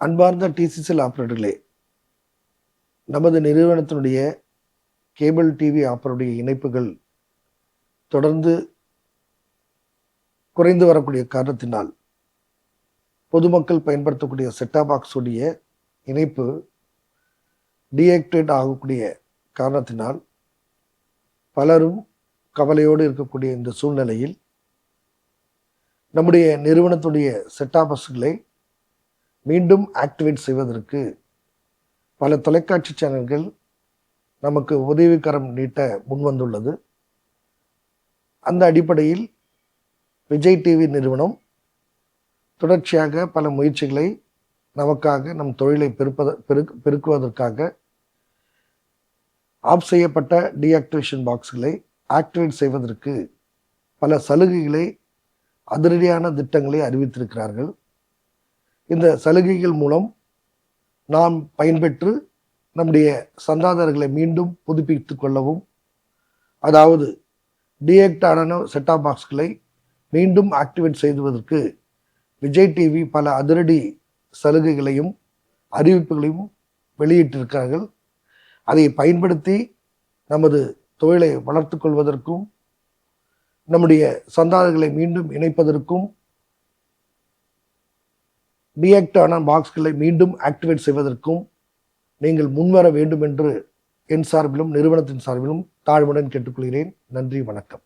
அன்பார்ந்த டிசிசிஎல் ஆப்ரேட்டர்களே நமது நிறுவனத்தினுடைய கேபிள் டிவி ஆப்பருடைய இணைப்புகள் தொடர்ந்து குறைந்து வரக்கூடிய காரணத்தினால் பொதுமக்கள் பயன்படுத்தக்கூடிய செட்டா பாக்ஸுடைய இணைப்பு டீஆக்டிவேட் ஆகக்கூடிய காரணத்தினால் பலரும் கவலையோடு இருக்கக்கூடிய இந்த சூழ்நிலையில் நம்முடைய நிறுவனத்துடைய செட்டா பாக்ஸ்களை மீண்டும் ஆக்டிவேட் செய்வதற்கு பல தொலைக்காட்சி சேனல்கள் நமக்கு உதவிக்கரம் நீட்ட முன்வந்துள்ளது. அந்த அடிப்படையில் விஜய் டிவி நிறுவனம் தொடர்ச்சியாக பல முயற்சிகளை நமக்காக நம் தொழிலை பெருப்பத பெருக் பெருக்குவதற்காக ஆஃப் செய்யப்பட்ட டீஆக்டிவேஷன் பாக்ஸ்களை ஆக்டிவேட் செய்வதற்கு பல சலுகைகளை அதிரடியான திட்டங்களை அறிவித்திருக்கிறார்கள். இந்த சலுகைகள் மூலம் நாம் பயன்பெற்று நம்முடைய சந்தாதாரர்களை மீண்டும் புதுப்பித்து கொள்ளவும் அதாவது டீஆக்ட் ஆன செட்டாப் பாக்ஸ்களை மீண்டும் ஆக்டிவேட் செய்துவதற்கு விஜய் டிவி பல அதிரடி சலுகைகளையும் அறிவிப்புகளையும் வெளியிட்டிருக்கிறார்கள். அதை பயன்படுத்தி நமது தொழிலை வளர்த்து கொள்வதற்கும் நம்முடைய சந்தாதாரர்களை மீண்டும் இணைப்பதற்கும் டீஆக்ட் ஆன பாக்ஸ்களை மீண்டும் ஆக்டிவேட் செய்வதற்கும் நீங்கள் முன்வர வேண்டும் என்று என் சார்பிலும் நிறுவனத்தின் சார்பிலும் தாழ்வுடன் கேட்டுக்கொள்கிறேன். நன்றி வணக்கம்.